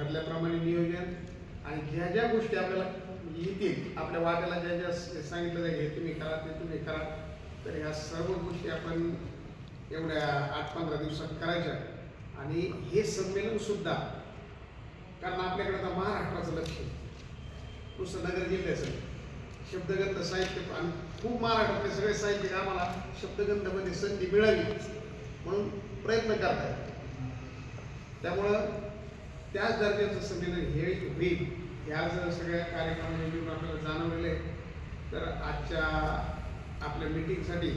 ठरल्याप्रमाणे नियोजन आणि ज्या ज्या गोष्टी आपल्याला येतील आपल्या वाट्याला ज्या ज्या सांगितलं जाईल हे तुम्ही करा ते तुम्ही करा तर ह्या सर्व गोष्टी आपण एवढ्या आठ पंधरा दिवसात करायच्या. आणि हे संमेलन सुद्धा कारण आपल्याकडे आता महाराष्ट्राचं लक्ष आहे. नुसतं नगर जिल्ह्याचं. शब्दगंध साहित्य आणि खूप महाराष्ट्रातले सगळे साहित्यिक आम्हाला शब्दगंधमध्ये संधी मिळावी म्हणून प्रयत्न करतायत. त्यामुळं त्याच दर्जाचं संमेलन हे होईल. ह्या जर सगळ्या कार्यक्रमाने आपल्याला जाणवले आहे तर आजच्या आपल्या मीटिंगसाठी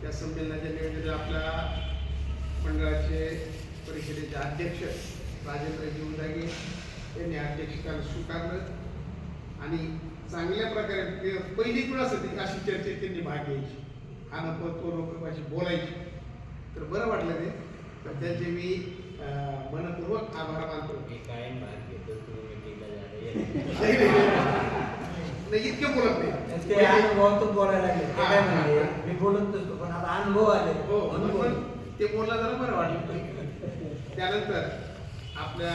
त्या संमेलनाच्या नियोजन आपल्या मंडळाचे परिषदेचे अध्यक्ष राजेंद्र जीवदागे यांनी अध्यक्षता स्वीकारलं. आणि चांगल्या प्रकारे म्हणजे पहिली वेळ असं अशी चर्चेत त्यांनी भाग घ्यायची? हा नको तो बोलायची. तर बरं वाटलं ते. तर त्यांचे मी मनपूर्वक आभार मानतो. मी कायम भाग घेतो? तुम्ही मीटिंगला नाही इतके बोलत नाही. ते अनुभवातून बोलायला लागले. ते काय म्हणले? मी बोलत नसतो पण आता अनुभव आले. हो म्हणून. ते बोलला जरा बरं वाटलं. त्यानंतर आपल्या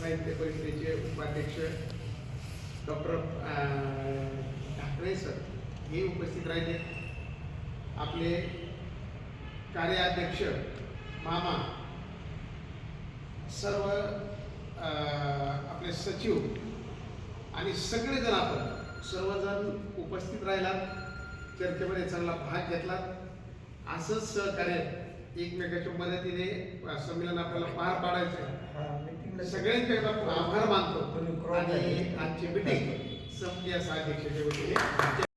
साहित्य परिषदेचे उपाध्यक्ष डॉक्टर ठाकरे सर हे उपस्थित राहिले. आपले कार्याध्यक्ष मामा सर्व आपले सचिव आणि सगळेजण आपण सर्वजण उपस्थित राहिलात चर्चेमध्ये चांगला भाग घेतलात. असंच सहकार्य एकमेकाच्या मदतीने संमेलन आपल्याला पार पाडायचं सगळ्यांचे आभार मानतो. आणि. आजची मिटिंग संपली असं अध्यक्षाच्या वतीने